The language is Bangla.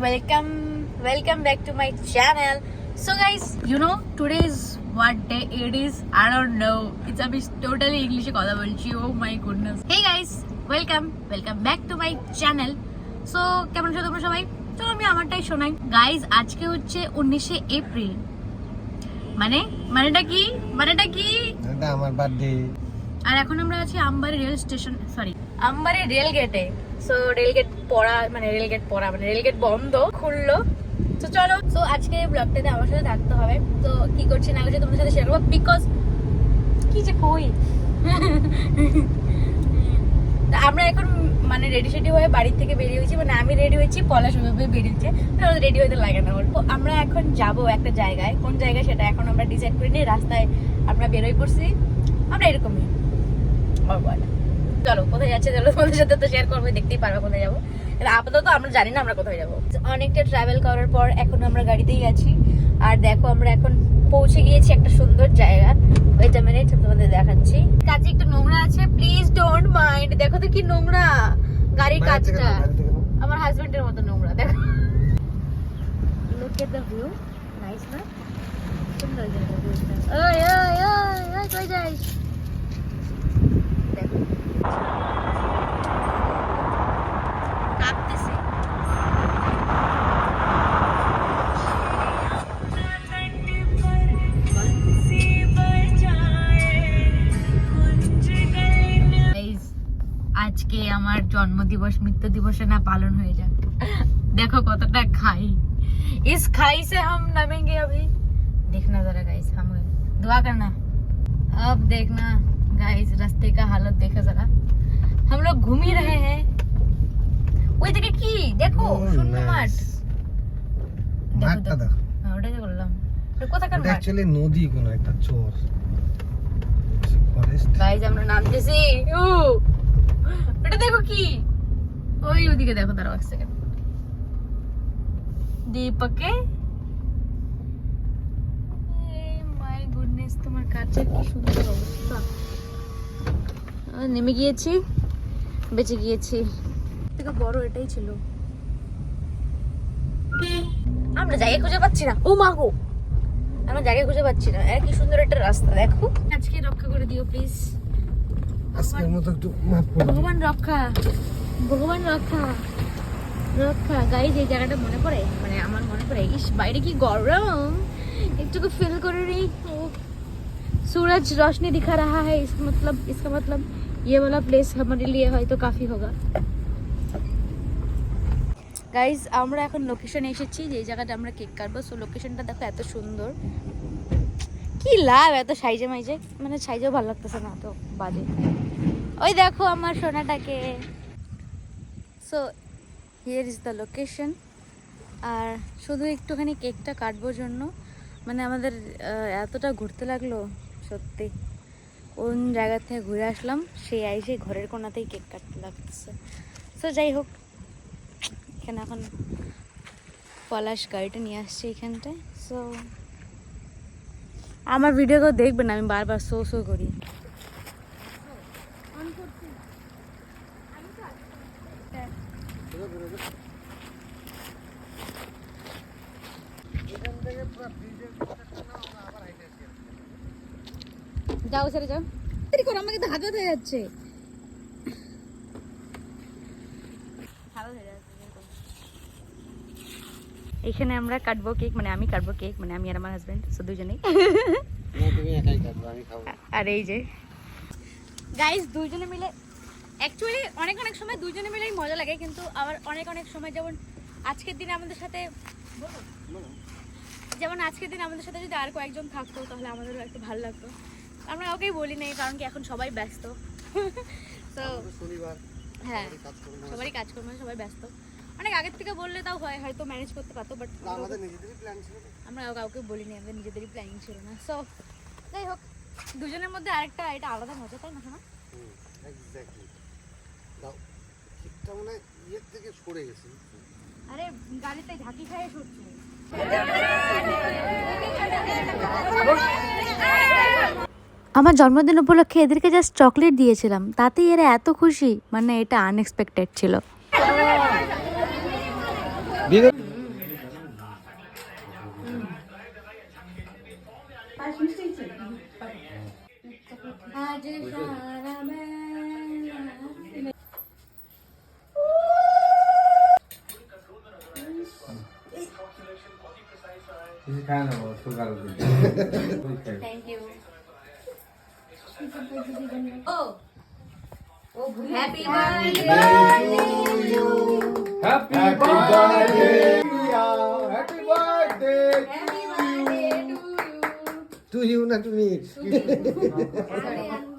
welcome welcome back to my channel so guys you know today is what day it is i don't know it's আমি totally english এ কথা বলছি oh my goodness hey guys welcome welcome back to my channel so কেমন আছো তোমরা সবাই চলো আমি আমারটাই শোনাই গাইজ আজকে হচ্ছে উনিশে এপ্রিল মানে মানেটা কি মানেটা কি এটা আমার বার্থডে আর এখন আমরা আছি Ambari rail station sorry Ambari rail গেটে সো রেল গেট পড়া মানে রেল গেট পড়া মানে রেল গেট বন্ধ, খুললো। তো চলো তো আজকে ব্লগটাতে আমার সাথে থাকতে হবে। তো কি করছি না করছি তোমাদের সাথে শেয়ার করব? বিকজ কি যে কই? আমরা এখন মানে রেডি সেডি হয়ে বাড়ি থেকে বেরিয়ে হয়েছি মানে আমি রেডি হয়েছি, পলাশ ওইভাবে বেরিয়েছে রেডি হতে লাগে না। তো আমরা এখন যাব একটা জায়গায়। কোন জায়গায় সেটা এখন আমরা ডিসাইড করিনি, রাস্তায় আমরা বেরোই পড়ছি। আমরা এরকমই। আমার বল চলো কোথায় যাচ্ছে চলো তোমাদের সাথে তো শেয়ার করব দেখতেই পারবে কোথায় যাব। আপাতত আমরা জানি না আমরা কোথায় যাব। অনেকটা ট্রাভেল করার পর এখন আমরা গাড়িতেই আছি। আর দেখো আমরা এখন পৌঁছে গিয়েছি একটা সুন্দর জায়গা। ওইটা মিনিট তোমাদের দেখাচ্ছি। কাছে একটু নোংরা আছে প্লিজ ডোন্ট মাইন্ড দেখো তো কি নোংরা। গাড়ির কাজটা। আমার হাজবেন্ডের মতো নোংরা দেখো। Look at the view nice না? সুন্দর জায়গা ওই ওই ওই ওই কই যাইস আমার জন্মদিবস মৃত্যু দিবসে না পালন হয়ে যাক देखो কতটা খাই इस खाई से हम नमेंगे अभी देखना जरा गाइस हम दुआ करना अब देखना गाइस रास्ते का हालत देखो जरा हम लोग घूम ही रहे हैं ওই দিকে কি দেখো শূন্য মাঠ দেখো, মাঠটা দেখো। দেখো হ্যাঁ, ওটাই তো বললাম এটা কোথাকার এটা মাঠ অ্যাকচুয়ালি নদী কোন একটা চর ফরেস্ট গাইজ আমরা নামতেছি উ এটা দেখো কি? ওই ওদিকে দেখো, দাঁড়াও এক সেকেন্ড দীপকে? তোমার কাছের কি সুন্দর অবস্থা। নেমে গিয়েছি, বেঁচে গিয়েছি। থেকে বড় এটাই ছিল। আমরা জায়গা খুঁজে পাচ্ছি না। ও মা গো! আমরা জায়গা খুঁজে পাচ্ছি না। কি সুন্দর একটা রাস্তা, দেখো। আজকে রক্ষা করে দিও প্লিজ আজকের মতো একটু মাফ করে দিও। ভগবান রক্ষা ভগবান রক্ষা রক্ষা গাইজ এই জায়গাটা মনে পড়ে মানে আমার মনে পড়ে ইস বাইরে কি গরম একটু ফিল করে रही हूँ सूरज रोशनी दिखा रहा है इसका मतलब इसका मतलब ये वाला प्लेस हमारे लिए হয়তো কাফি होगा গাইজ আমরা এখন লোকেশনে এসেছি যে জায়গাটা আমরা কেক কাটবো সো লোকেশনটা দেখো এত সুন্দর কি লাভ? এত সাইজে মাইজে? মানে সাইজেও ভালো লাগতেছে না, তো বাজে। ওই দেখো আমার সোনাটাকে। So here is the location আর শুধু একটুখানি কেকটা কাটবোর জন্য। মানে আমাদের এতটা ঘুরতে লাগল, সত্যি। কোন জায়গা থেকে ঘুরে আসলাম, সেই আইসে ঘরের কোনাতেই কেক কাটতে লাগতেছে। সো যাই হোক। এখানে এখন পলাশ গাড়িটা নিয়ে আসছে এখানটায়। সো আমার ভিডিও কেউ দেখবেন আমি বারবার শো শো করি। যাও সেরে যাও। আমাকে তো হাত হয়ে যাচ্ছে। এখানে আমরা কাটবো কেক মানে আমি কাটবো কেক মানে আমি আর আমার হাজবেন্ড সো দুজনেই। আর এই যে। গাইস দুইজনে মিলে অ্যাকচুয়ালি অনেক অনেক সময় দুইজনে মিলেই মজা লাগে কিন্তু আবার অনেক অনেক সময় যেমন আজকের দিনে আমাদের সাথে যেমন আজকের দিন আমাদের সাথে যদি আর কয়েকজন থাকতো তাহলে আমাদেরও একটু ভালো লাগতো। আমরা ওকেই বলি নাই কারণ কি এখন সবাই ব্যস্ত। তো হ্যাঁ সবারই কাজকর্ম সবাই ব্যস্ত। অনেক আগের থেকে বললে তাও হয় হয়তো ম্যানেজ করতে পারতো বাট আমাদের নিজেদেরই প্ল্যান ছিল। আমরা কাউকে বলিনি আমাদের নিজেদেরই প্ল্যানিং ছিল না। সো যাই হোক দুজনের মধ্যে আরেকটা এটা আলাদা মজা তাই না শোনা হুম এক্স্যাক্টলি দাও ঠিকটা মনে ইয়ের থেকে সরে গেছে। আরে গাড়িতে ঝাঁকি খায় সরছে। আমার জন্মদিন উপলক্ষে এদেরকে জাস্ট চকলেট দিয়েছিলাম তাতেই এরা এত খুশি মানে এটা আনএক্সপেক্টেড ছিল। Thank you. Oh. Oh, happy birthday to you. Happy birthday birthday Happy birthday to you. To you, not to me.